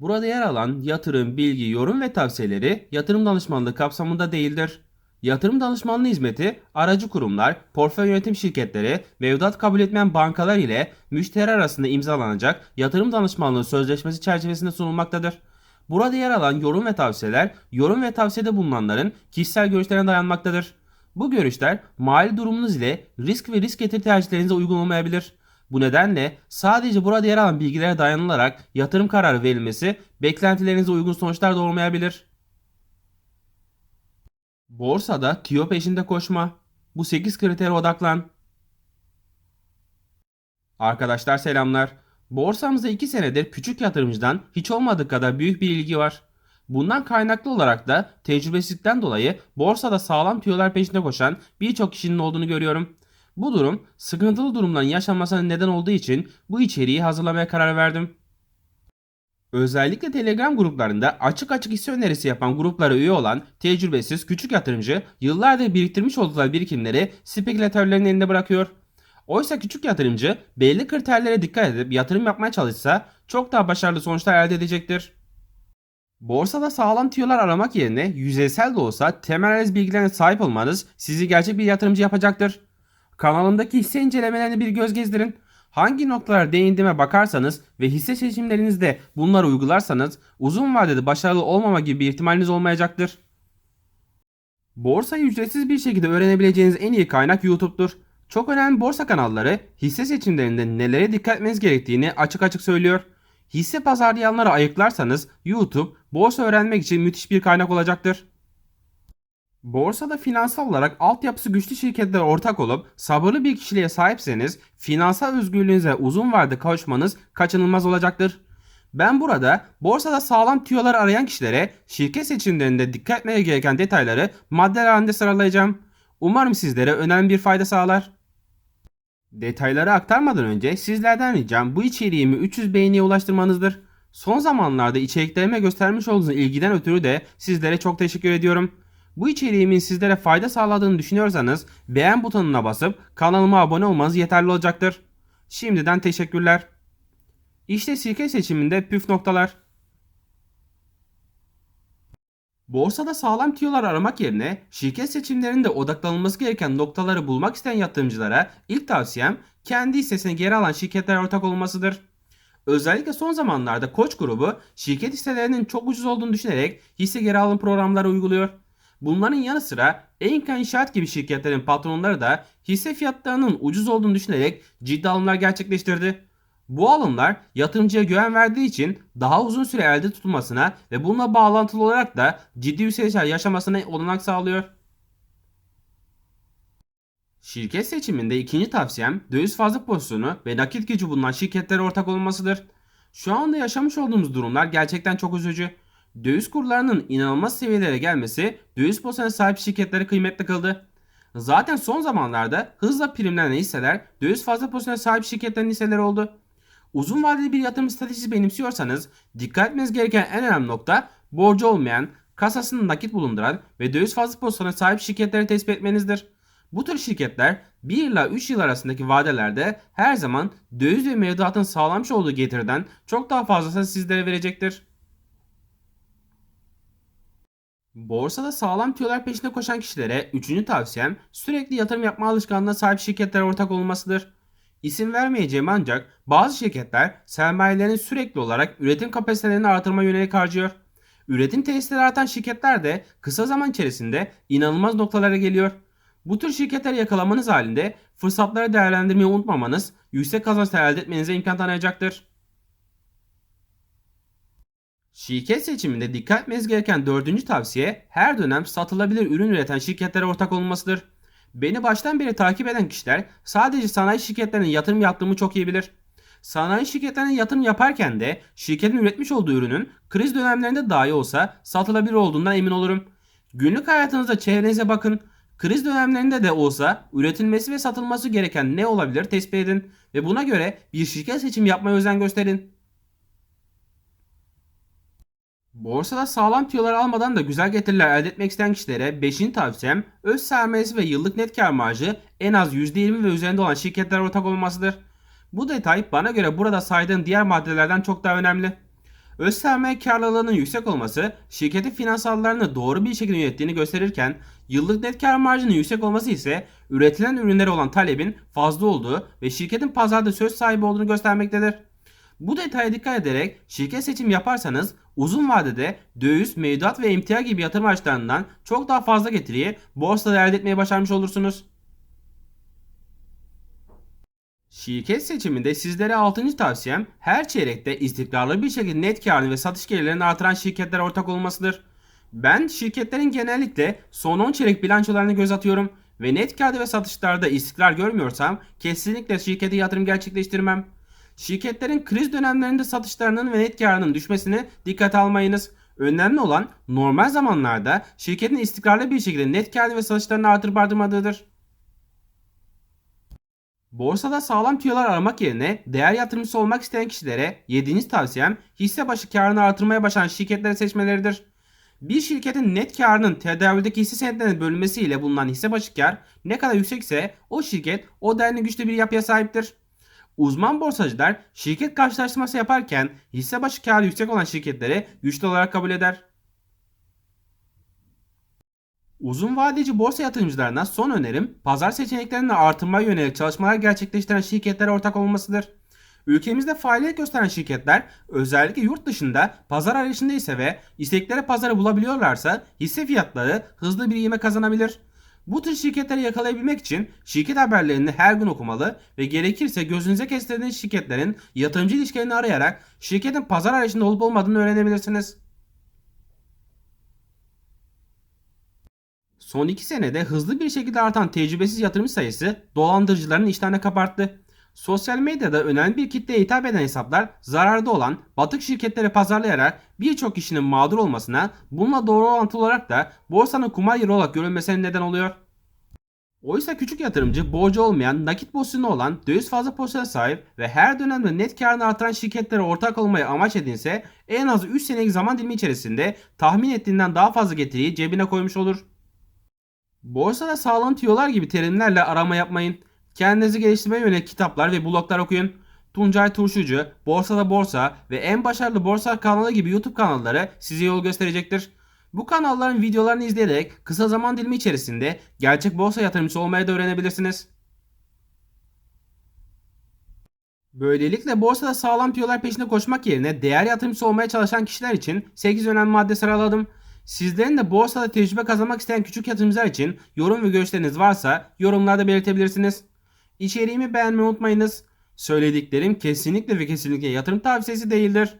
Burada yer alan yatırım, bilgi, yorum ve tavsiyeleri yatırım danışmanlığı kapsamında değildir. Yatırım danışmanlığı hizmeti aracı kurumlar, portföy yönetim şirketleri, mevduat kabul etmeyen bankalar ile müşteri arasında imzalanacak yatırım danışmanlığı sözleşmesi çerçevesinde sunulmaktadır. Burada yer alan yorum ve tavsiyeler, yorum ve tavsiyede bulunanların kişisel görüşlerine dayanmaktadır. Bu görüşler mali durumunuz ile risk ve risk getiri tercihlerinize uygun olmayabilir. Bu nedenle sadece burada yer alan bilgilere dayanılarak yatırım kararı verilmesi beklentilerinize uygun sonuçlar doğurmayabilir. Borsada tüyo peşinde koşma. Bu 8 kritere odaklan. Arkadaşlar selamlar. Borsamızda 2 senedir küçük yatırımcıdan hiç olmadığı kadar büyük bir ilgi var. Bundan kaynaklı olarak da tecrübesizlikten dolayı borsada sağlam tüyolar peşinde koşan birçok kişinin olduğunu görüyorum. Bu durum sıkıntılı durumdan yaşanmasına neden olduğu için bu içeriği hazırlamaya karar verdim. Özellikle Telegram gruplarında açık açık hisse önerisi yapan gruplara üye olan tecrübesiz küçük yatırımcı yıllardır biriktirmiş oldukları birikimleri spekülatörlerin elinde bırakıyor. Oysa küçük yatırımcı belli kriterlere dikkat edip yatırım yapmaya çalışsa çok daha başarılı sonuçlar elde edecektir. Borsada sağlam tüyolar aramak yerine yüzeysel de olsa temel analiz bilgilerine sahip olmanız sizi gerçek bir yatırımcı yapacaktır. Kanalımdaki hisse incelemelerine bir göz gezdirin. Hangi noktalara değindiğime bakarsanız ve hisse seçimlerinizde bunları uygularsanız uzun vadede başarılı olmama gibi bir ihtimaliniz olmayacaktır. Borsayı ücretsiz bir şekilde öğrenebileceğiniz en iyi kaynak YouTube'dur. Çok önemli borsa kanalları hisse seçimlerinde nelere dikkat etmeniz gerektiğini açık açık söylüyor. Hisse pazarlayanları ayıklarsanız YouTube borsa öğrenmek için müthiş bir kaynak olacaktır. Borsada finansal olarak altyapısı güçlü şirketlere ortak olup sabırlı bir kişiliğe sahipseniz finansal özgürlüğünüze uzun vadede kavuşmanız kaçınılmaz olacaktır. Ben burada borsada sağlam tüyolar arayan kişilere şirket seçimlerinde dikkat etmeye gereken detayları maddeler halinde sıralayacağım. Umarım sizlere önemli bir fayda sağlar. Detayları aktarmadan önce sizlerden ricam bu içeriğimi 300 beğeniye ulaştırmanızdır. Son zamanlarda içeriklerime göstermiş olduğunuz ilgiden ötürü de sizlere çok teşekkür ediyorum. Bu içeriğimin sizlere fayda sağladığını düşünüyorsanız beğen butonuna basıp kanalıma abone olmanız yeterli olacaktır. Şimdiden teşekkürler. İşte şirket seçiminde püf noktalar. Borsada sağlam tüyolar aramak yerine şirket seçimlerinde odaklanılması gereken noktaları bulmak isteyen yatırımcılara ilk tavsiyem kendi hissesini geri alan şirketlere ortak olmasıdır. Özellikle son zamanlarda Koç grubu şirket hisselerinin çok ucuz olduğunu düşünerek hisse geri alım programları uyguluyor. Bunların yanı sıra Enka İnşaat gibi şirketlerin patronları da hisse fiyatlarının ucuz olduğunu düşünerek ciddi alımlar gerçekleştirdi. Bu alımlar yatırımcıya güven verdiği için daha uzun süre elde tutulmasına ve bununla bağlantılı olarak da ciddi yükselişler yaşamasına olanak sağlıyor. Şirket seçiminde ikinci tavsiyem döviz fazla pozisyonu ve nakit gücü bulunan şirketlere ortak olmasıdır. Şu anda yaşamış olduğumuz durumlar gerçekten çok üzücü. Döviz kurlarının inanılmaz seviyelere gelmesi döviz pozisyonuna sahip şirketleri kıymetli kıldı. Zaten son zamanlarda hızla primlenen hisseler döviz fazla pozisyona sahip şirketlerin hisseleri oldu. Uzun vadeli bir yatırım stratejisi benimsiyorsanız dikkat etmeniz gereken en önemli nokta borcu olmayan, kasasında nakit bulunduran ve döviz fazla pozisyona sahip şirketleri tespit etmenizdir. Bu tür şirketler 1 ila 3 yıl arasındaki vadelerde her zaman döviz ve mevduatın sağlamış olduğu getiriden çok daha fazlasını sizlere verecektir. Borsada sağlam tüyolar peşinde koşan kişilere üçüncü tavsiyem sürekli yatırım yapma alışkanlığına sahip şirketlere ortak olmasıdır. İsim vermeyeceğim ancak bazı şirketler sermayelerini sürekli olarak üretim kapasitelerini artırma yönelik harcıyor. Üretim tesisleri artan şirketler de kısa zaman içerisinde inanılmaz noktalara geliyor. Bu tür şirketleri yakalamanız halinde fırsatları değerlendirmeyi unutmamanız yüksek kazançlar elde etmenize imkan tanıyacaktır. Şirket seçiminde dikkat etmeniz gereken dördüncü tavsiye her dönem satılabilir ürün üreten şirketlere ortak olmasıdır. Beni baştan beri takip eden kişiler sadece sanayi şirketlerine yatırım yaptığımı çok iyi bilir. Sanayi şirketlerine yatırım yaparken de şirketin üretmiş olduğu ürünün kriz dönemlerinde dahi olsa satılabilir olduğundan emin olurum. Günlük hayatınızda çevrenize bakın. Kriz dönemlerinde de olsa üretilmesi ve satılması gereken ne olabilir tespit edin ve buna göre bir şirket seçimi yapmaya özen gösterin. Borsada sağlam tüyolar almadan da güzel getiriler elde etmek isteyen kişilere 5. tavsiyem öz sermayesi ve yıllık net kar marjı en az %20 ve üzerinde olan şirketlere ortak olmasıdır. Bu detay bana göre burada saydığım diğer maddelerden çok daha önemli. Öz sermaye karlılığının yüksek olması şirketin finansallarını doğru bir şekilde yönettiğini gösterirken yıllık net kar marjının yüksek olması ise üretilen ürünlere olan talebin fazla olduğu ve şirketin pazarda söz sahibi olduğunu göstermektedir. Bu detaya dikkat ederek şirket seçim yaparsanız uzun vadede döviz, mevduat ve emtia gibi yatırım araçlarından çok daha fazla getiriyi borsada elde etmeye başarmış olursunuz. Şirket seçiminde sizlere 6. tavsiyem her çeyrekte istikrarlı bir şekilde net karını ve satış gelirlerini artıran şirketlere ortak olmasıdır. Ben şirketlerin genellikle son 10 çeyrek bilançolarına göz atıyorum ve net karda ve satışlarda istikrar görmüyorsam kesinlikle şirkete yatırım gerçekleştirmem. Şirketlerin kriz dönemlerinde satışlarının ve net karının düşmesine dikkat almayınız. Önemli olan normal zamanlarda şirketin istikrarlı bir şekilde net karını ve satışlarını artırıp artırmadığıdır. Borsada sağlam tüyolar aramak yerine değer yatırımcısı olmak isteyen kişilere 7. tavsiyem hisse başı karını artırmaya başlayan şirketleri seçmeleridir. Bir şirketin net karının tedavüldeki hisse senetlerine bölünmesiyle bulunan hisse başı kar ne kadar yüksekse o şirket o denli güçlü bir yapıya sahiptir. Uzman borsacılar şirket karşılaştırması yaparken hisse başı karı yüksek olan şirketleri güçlü olarak kabul eder. Uzun vadeci borsa yatırımcılarına son önerim pazar seçeneklerini artırmaya yönelik çalışmalar gerçekleştiren şirketlere ortak olmasıdır. Ülkemizde faaliyet gösteren şirketler özellikle yurt dışında pazar arayışında ise ve istekleri pazarı bulabiliyorlarsa hisse fiyatları hızlı bir ivme kazanabilir. Bu tür şirketleri yakalayabilmek için şirket haberlerini her gün okumalı ve gerekirse gözünüze kestirdiğiniz şirketlerin yatırımcı ilişkilerini arayarak şirketin pazar arayışında olup olmadığını öğrenebilirsiniz. Son 2 senede hızlı bir şekilde artan tecrübesiz yatırımcı sayısı dolandırıcıların iştahını kabarttı. Sosyal medyada önemli bir kitleye hitap eden hesaplar zararda olan batık şirketleri pazarlayarak birçok kişinin mağdur olmasına bununla doğru orantılı olarak da borsanın kumar yeri olarak görülmesine neden oluyor. Oysa küçük yatırımcı borcu olmayan, nakit pozisyonu olan, döviz fazla pozisyona sahip ve her dönemde net karını artıran şirketlere ortak olmayı amaç edinse en az 3 senelik zaman dilimi içerisinde tahmin ettiğinden daha fazla getiriyi cebine koymuş olur. Borsada sağlam tüyolar gibi terimlerle arama yapmayın. Kendinizi geliştirmeye yönelik kitaplar ve bloglar okuyun. Tuncay Turşucu, Borsada Borsa ve En Başarılı Borsa kanalı gibi YouTube kanalları size yol gösterecektir. Bu kanalların videolarını izleyerek kısa zaman dilimi içerisinde gerçek borsa yatırımcısı olmayı da öğrenebilirsiniz. Böylelikle borsada sağlam tüyolar peşinde koşmak yerine değer yatırımcısı olmaya çalışan kişiler için 8 önemli madde sıraladım. Sizlerin de borsada tecrübe kazanmak isteyen küçük yatırımcılar için yorum ve görüşleriniz varsa yorumlarda belirtebilirsiniz. İçeriğimi beğenmeyi unutmayınız. Söylediklerim kesinlikle ve kesinlikle yatırım tavsiyesi değildir.